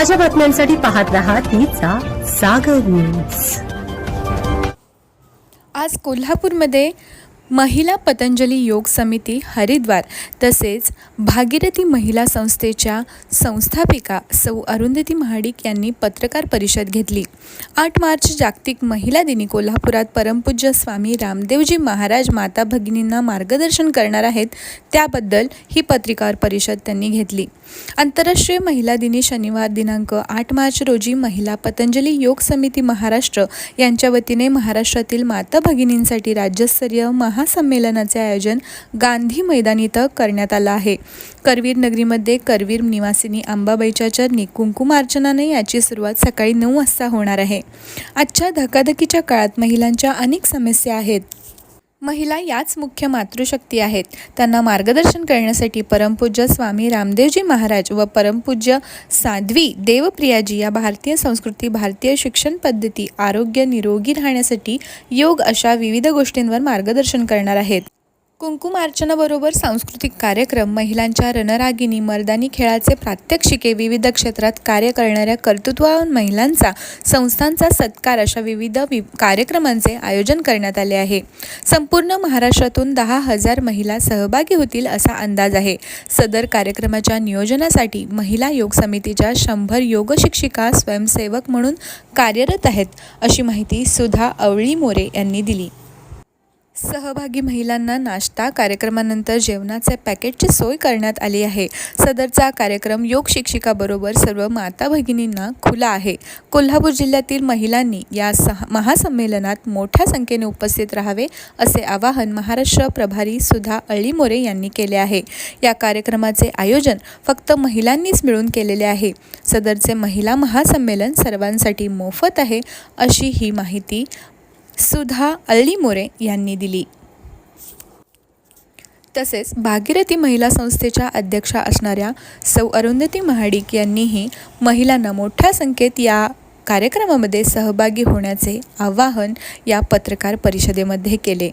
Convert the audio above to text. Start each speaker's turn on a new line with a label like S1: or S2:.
S1: ताज्या बातम्यांसाठी पाहत रहा तिचा सागर न्यूज
S2: आज कोल्हापूरमध्ये महिला पतंजली योग समिती हरिद्वार तसेच भागीरथी महिला संस्थेच्या संस्थापिका सौ अरुंधती महाडिक यांनी पत्रकार परिषद घेतली. आठ मार्च जागतिक महिला दिनी कोल्हापुरात परमपूज्य स्वामी रामदेवजी महाराज माता भगिनींना मार्गदर्शन करणार आहेत त्याबद्दल ही पत्रकार परिषद त्यांनी घेतली. आंतरराष्ट्रीय महिला दिनी शनिवार दिनांक आठ मार्च रोजी महिला पतंजली योग समिती महाराष्ट्र यांच्या वतीने महाराष्ट्रातील माता भगिनींसाठी राज्यस्तरीय महा महासंमेलनाचे आयोजन गांधी मैदान इथं करण्यात आलं आहे. करवीर नगरीमध्ये करवीर निवासिनी अंबाबाईच्या चरणी कुंकुमार्चनाने याची सुरुवात सकाळी नऊ वाजता होणार आहे. आजच्या धकाधकीच्या काळात महिलांच्या अनेक समस्या आहेत. महिला याच मुख्य मातृशक्ती आहेत. त्यांना मार्गदर्शन करण्यासाठी परमपूज्य स्वामी रामदेवजी महाराज व परमपूज्य साध्वी देवप्रियाजी या भारतीय संस्कृती भारतीय शिक्षण पद्धती आरोग्य निरोगी राहण्यासाठी योग अशा विविध गोष्टींवर मार्गदर्शन करणार आहेत. कुंकुमार्चनाबरोबर सांस्कृतिक कार्यक्रम महिलांच्या रणरागिणी मर्दानी खेळाचे प्रात्यक्षिके विविध क्षेत्रात कार्य करणाऱ्या कर्तृत्ववान महिलांचा संस्थांचा सत्कार अशा विविध वि कार्यक्रमांचे आयोजन करण्यात आले आहे. संपूर्ण महाराष्ट्रातून दहा हजार महिला सहभागी होतील असा अंदाज आहे. सदर कार्यक्रमाच्या नियोजनासाठी महिला योग समितीच्या शंभर योग शिक्षिका स्वयंसेवक म्हणून कार्यरत आहेत अशी माहिती सुधा अवळी मोरे यांनी दिली. सहभागी महिलांना नाश्ता कार्यक्रमानंतर जेवणाचे पॅकेटची सोय करण्यात आली आहे. सदरचा कार्यक्रम योग शिक्षिकाबरोबर सर्व माता भगिनींना खुला आहे. कोल्हापूर जिल्ह्यातील महिलांनी या सहा महासंमेलनात मोठ्या संख्येने उपस्थित राहावे असे आवाहन महाराष्ट्र प्रभारी सुधा अळीमोरे यांनी केले आहे. या कार्यक्रमाचे आयोजन फक्त महिलांनीच मिळून केलेले आहे. सदरचे महिला महासंमेलन सर्वांसाठी मोफत आहे अशी ही माहिती सुधा अल्लीमोरे यांनी दिली. तसेच भागीरथी महिला संस्थेच्या अध्यक्षा असणाऱ्या सौ अरुंधती महाडिक यांनीही महिलांना मोठ्या संख्येत या कार्यक्रमामध्ये सहभागी होण्याचे आवाहन या पत्रकार परिषदेमध्ये केले.